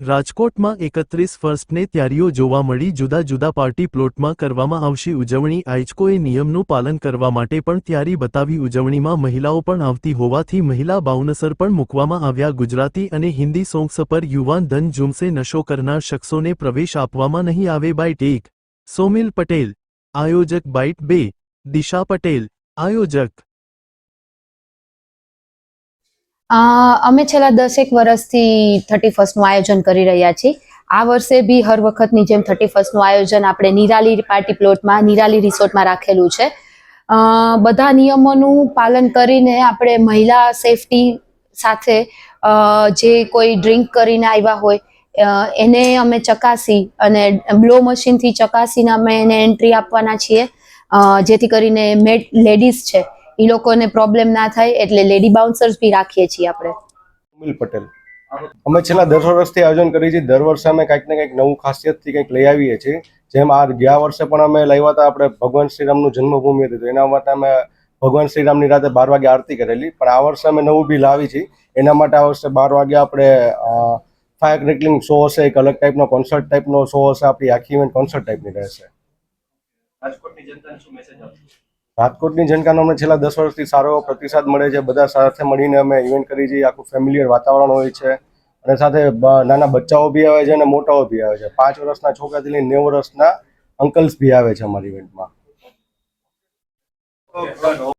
રાજકોટમાં એકત્રીસ ફર્સ્ટને તૈયારીઓ જોવા મળી. જુદા જુદા પાર્ટી પ્લોટમાં કરવામાં આવશે ઉજવણી. આયોજકોએ નિયમનું પાલન કરવા માટે પણ તૈયારી બતાવી. ઉજવણીમાં મહિલાઓ પણ આવતી હોવાથી મહિલા બાઉનસર પણ મૂકવામાં આવ્યા. ગુજરાતી અને હિન્દી સોંગ્સ પર યુવાન ધન ઝુમસે નશો કરનાર શખ્સોને પ્રવેશ આપવામાં નહીં આવે. બાઇટ એક. સોમિલ પટેલ. આયોજક બાઇટ બે. દિશા પટેલ. આયોજક અમે છેલ્લા દસેક વર્ષથી થર્ટી ફર્સ્ટનું આયોજન કરી રહ્યા છીએ. આ વર્ષે બી હર વખતની જેમ થર્ટી ફર્સ્ટનું આયોજન આપણે નિરાલી પાર્ટી પ્લોટમાં, નિરાલી રિસોર્ટમાં રાખેલું છે. બધા નિયમોનું પાલન કરીને આપણે મહિલા સેફટી સાથે જે કોઈ ડ્રિંક કરીને આવ્યા હોય એને અમે ચકાસી અને બ્લો મશીનથી ચકાસીને અમે એને એન્ટ્રી આપવાના છીએ. જેથી કરીને મેડ લેડીઝ છે એ લોકોને પ્રોબ્લેમ ના થાય એટલે લેડી બાઉન્સર્સ બી રાખીએ છીએ આપણે. અમિલ પટેલ. અમે છેલ્લા દસ વર્ષથી આયોજન કરીએ છીએ. દર વર્ષે અમે કંઈક ને કંઈક નવું ખાસિયતથી કંઈક લઈ આવીએ છીએ. જેમ આ ગયા વર્ષે પણ અમે લાવ્યા હતા આપણે ભગવાન શ્રીરામનું જન્મભૂમિ હતી. તો એના માટે અમે ભગવાન શ્રીરામની રાતે બાર વાગે આરતી કરેલી. પણ આ વર્ષે અમે નવું બી લાવી છીએ. એના માટે આ વર્ષે બાર વાગે આપણે ફાયર ક્રેકલિંગ શો હશે એક અલગ ટાઈપનો કોન્સર્ટ ટાઈપનો શો હશે. આપણી આખી ઇવેન્ટ કોન્સર્ટ ટાઈપની રહેશે. રાજકોટની જનતાને શું મેસેજ આપશો? રાજકોટની જનતાનો અમને છેલ્લા દસ વર્ષથી સારો એવો પ્રતિસાદ મળે છે. બધા સાથે મળીને અમે ઇવેન્ટ કરી છીએ આખું ફેમિલિયર વાતાવરણ હોય છે. અને સાથે નાના બચ્ચાઓ બી આવે છે અને મોટાઓ બી આવે છે. પાંચ વર્ષના છોકરાથી લઈને નેવું વર્ષના અંકલ્સ બી આવે છે અમારી ઇવેન્ટમાં